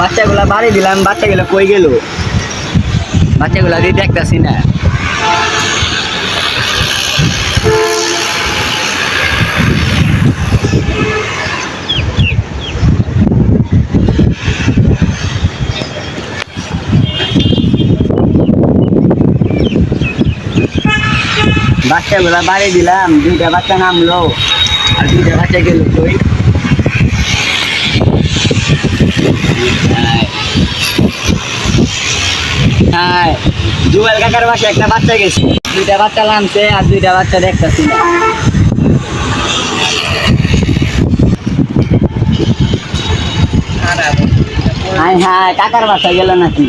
বাচ্চাগুলা বাড়ি দিলাম বাচ্চাগুলো কই গেল? বাচ্চাগুলা দিয়ে দেখতেছি না। বাচ্চাগুলা বাড়ি দিলাম, দুইটা বাচ্চা নামলো, আর দুইটা বাচ্চা গেল কই? হ্যাঁ। জুয়েল কাকার বাসায় একটা বাচ্চা গেছে। দুইটা বাচ্চা নামছে, আর দুইটা বাচ্চা দেখতেছি। হ্যাঁ হ্যাঁ কাকার বাসায় গেল নাকি?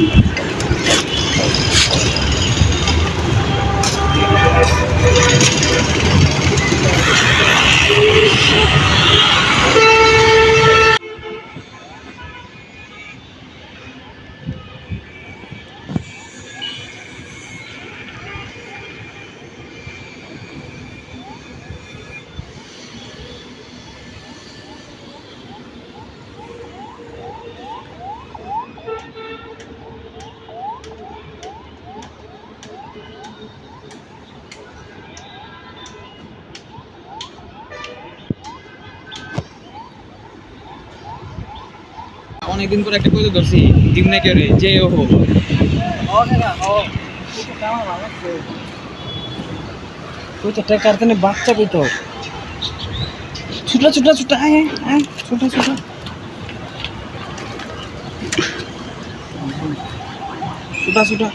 অনেকদিন পর একটা কইতে ধরছি দিম না কেউ যে ও হো ওই তো টেকার তেনে বাচ্চা কই তো ছুটা ছুটা ছুটা আয়, আয় ছুটা ছুটা ছুটা ছুটা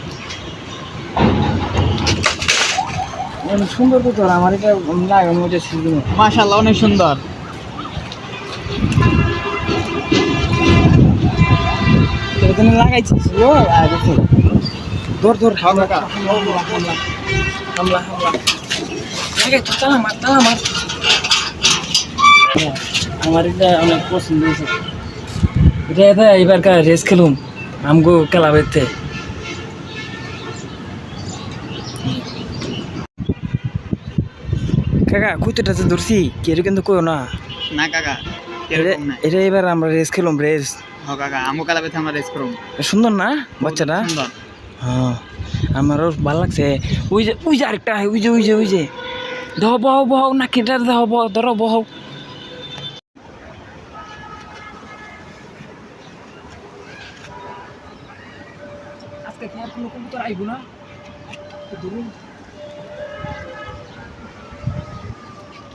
অনেক সুন্দর তো তোর আমার এটা লাগে হচ্ছে সুন্দর মাশাআল্লাহ অনেক সুন্দর। তোর তেনে লাগাইছিস ও আর দেখো ধর ধর হামলা হামলা হামলা তো মার আমার এটা অনেক পছন্দ হয়েছে। এটা এটা এবারকার রেস খেলুম আমগো ক্লাবেতে। কাকা কুইতেটা যে ধরছি কেউ কিন্তু কইও না। না কাকা। এটা এবার আমরা রেস খেলুম রেস কাকা কালা আমরা রেস করুম। সুন্দর না বাচ্চাটা? সুন্দর হ্যাঁ আমারও ভালো লাগছে। ওই যে ওই যে আরেকটা ওই যে ওই যে ওই যে। দেহ বহ বহ না কেটা দেহ বহ ধরো বহ। আজকে কি আর কোনো কবুতর আইব না? ধরুন।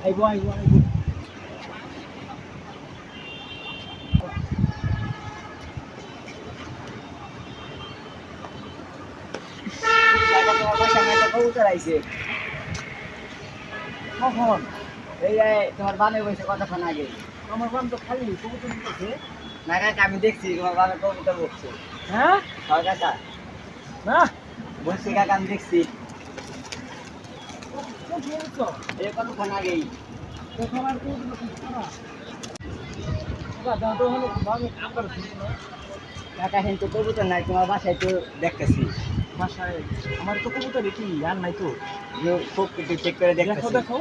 আইব আইব আইব কাকা তোমার বাসায় আমার একটা কবুতর আইছে কখন? এই যে তোমার বানে বসে কতক্ষণ আগে? আমার বাম তো খালি কবুতর দিতেছে না কাকা আমি দেখছি তোমার বানে কবুতর হ্যাঁ? হয় কাকা না? বসছে কাকা আমি দেখছি। এই কতক্ষণ আগেই? কাকা কবুতর নাই তোমার বাসায় তো দেখতেছি। বাসায় আমার তো কবুতর কি আর নাই তো? খুব চেক করে দেখো দেখো।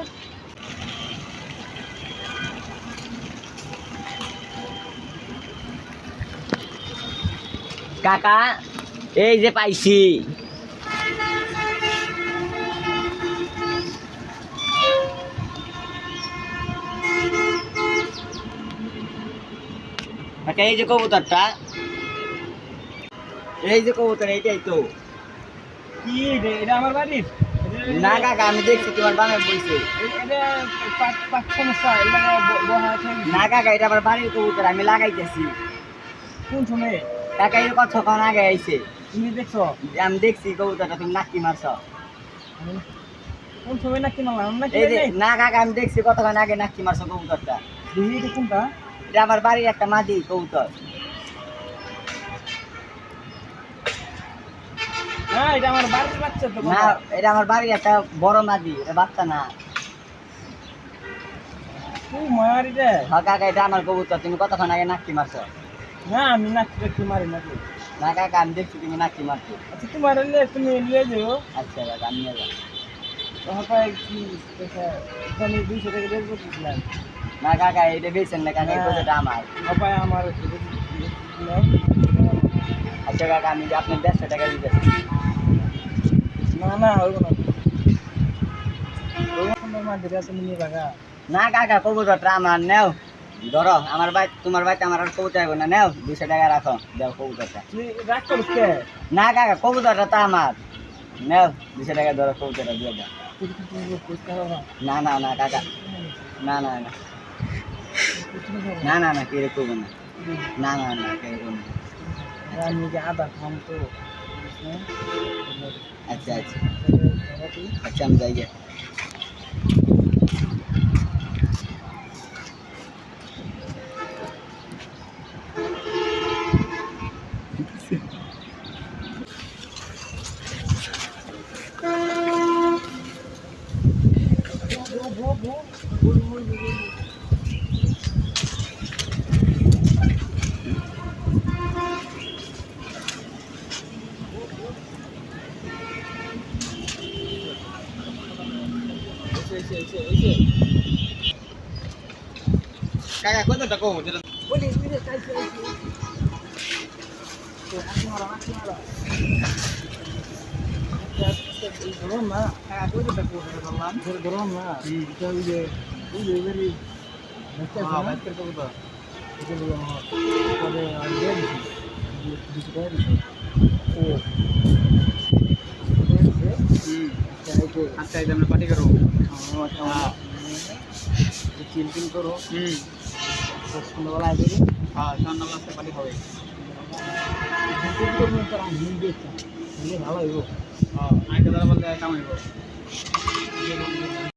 কাকা এই যে পাইছি। কাকা এই যে কবুতরটা। এই যে কবুতর এইটাই তো। কি রে এটা আমার বাড়ির? না কাকা আমি দেখছি তোমার বামে বইছে এটা পাঁচ পাঁচ সমস্যা এটা বহা আছে না কাকা এটা আমার বাড়ির কবুতর আমি লাগাইতেছি। কোন সময়? কাকা এই কতক্ষণ আগে আইছে? তুমি দেখছ? আমি দেখছি কবুতরটা তুমি নাকি মারছ। কোন সময় নাকি মারলাম? নাকি এই যে না কাকা আমি দেখছি কতক্ষণ আগে নাকি মারছ কবুতরটা। কোনটা? এটা আমার বাড়ির একটা মাদি কবুতর। এটা আমার বাড়ির বাচ্চা তো না এটা আমার বাড়ির একটা বড় এটা বাচ্চা না। তুই মার এটা হ্যাঁ কাকা এটা আমার কবুতর তুমি কতক্ষণ আগে নাকি মারছ? না আমি নাকি দেখি মারি নাকি। না কাকা আমি দেখছি তুমি নাকি মারছো। আচ্ছা তোমার এলে তুমি নিয়ে যাও। আচ্ছা কাকা আমি নিয়ে যাব। কি দুইশো টাকা বের করতেছিলাম না কাকা এটা বেছেন না কাকা আমার। আমার আচ্ছা কাকা আমি আপনার দেড়শো টাকা দিতে না না হইব না। না কাকা কবুতরটা আমার নেও। ধরো আমার ভাই তোমার ভাইতে আমার আর কবুতর আইব না নেও দুশো টাকা রাখো দেও কবুতরটা। না কাকা কবুতরটা তো আমার। নেও দুশো টাকা ধরো কবুতরটা দিয়ে দাও। হবে না? না না কাকা। না না না। না না না কেড়ে না। না না না কেড়ে না। আমি খাম তো? আচ্ছা আচ্ছা আচ্ছা আমি যাই গে। কাকা কত টাকা কম যেটা বলি আসি মারা ধরুন না কাকা কত টাকা কম বললাম ধরুন না এটা ওই যে ওই যে এবারে দেখতে হ্যাঁ না বাইকের কত এটা বলে আমার তবে আর করে দিছি ও হুম আচ্ছা পার্টি করব আমার হ্যাঁ চিল চিল করো হুম সন্ধ্যাবেলা আসবে হ্যাঁ সন্ধ্যাবেলা আসতে পার্টি হবে ভালো হইব হ্যাঁ আইটা দাদা বলতে কামাইব